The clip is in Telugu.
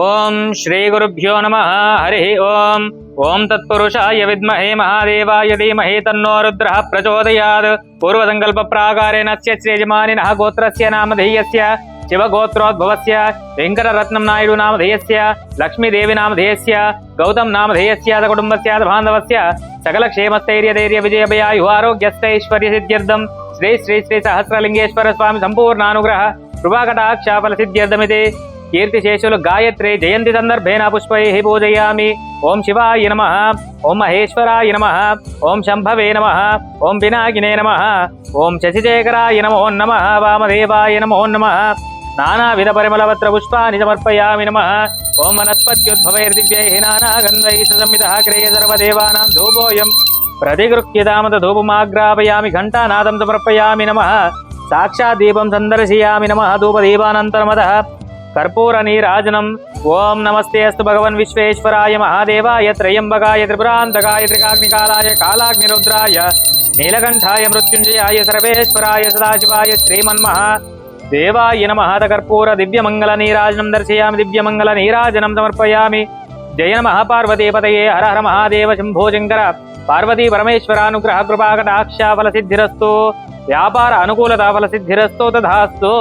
ఓం శ్రీ గురుభ్యో నమ హరి ఓం. ఓం తత్పురుషాయ విద్మహే మహాదేవాయ ధీమహే తన్నో రుద్ర ప్రచోదయాద్ పూర్వసంకల్ప ప్రాకారేణ శ్రేజమానిన గోత్రస్య నామధేయస్య శివగోత్రోద్భవస్య వెంకటరత్నం నాయుడు నామధేయస్య లక్ష్మీదేవి నామధేయస్య గౌతమ్ నామధేయస్య కుటుంబస్య బాంధవస్య సకల క్షేమస్థైర్యధైర్య విజయభయాయు ఆరోగ్యస్థైశ్వర్య సిద్ధ్యర్థం. శ్రీ శ్రీ శ్రీ సహస్రలింగేశ్వర స్వామి సంపూర్ణానుగ్రహ కృపాకటాక్షాఫల సిద్ధ్యర్థమితి. కీర్తిశేషులు గాయత్రి జయంతి సందర్భేణ పుష్పై పూజయామి. ఓం శివాయ నమ. ఓం మహేశ్వరాయ నమ. ఓం శంభవే నమ. ఓం పినాకినే నమ. ఓం శశిశేఖరాయ నమో నమ. వామదేవాయ నమో నమ. నానావిధ పరిమళవత్ర పుష్పాన్ని సమర్పయామి నమ. ఓం వనస్పత్యుద్భవైర్దివ్యై నానాగంధై సమిత క్రియ సర్వదేవానాం ధూపోయం. ప్రతిగృహ్యతామత ధూపమాగ్రాపయామి ఘంటానాదం సమర్పయామి నమ. సాక్షాత్ దీపం సందర్శయామి నమ. ధూపదీపానంతరమద కర్పూర నీరాజనం ఓం నమస్తే అస్తు భగవన్ విశ్వేశ్వరాయ మహాదేవాయ త్రయంబకాయ త్రిపురాంతకాయ త్రికాగ్నికాలాయ కాలాగ్నిరుద్రాయ నీలకంఠాయ మృత్యుంజయాయ సర్వేశ్వరాయ సదాశివాయ శ్రీమన్మహా దేవాయ నమ. కర్పూర దివ్యమంగళ నీరాజనం దర్శయామి దివ్యమంగళ నీరాజనం సమర్పయామి. జయ నమ పార్వతీపతయే హర హర మహాదేవ శంభో శంకర. పార్వతీ పరమేశ్వరానుగ్రహ కృపాకటాక్ష ఫల వ్యాపార అనుకూలత ఫల సిద్ధిరస్తు తథాస్తు.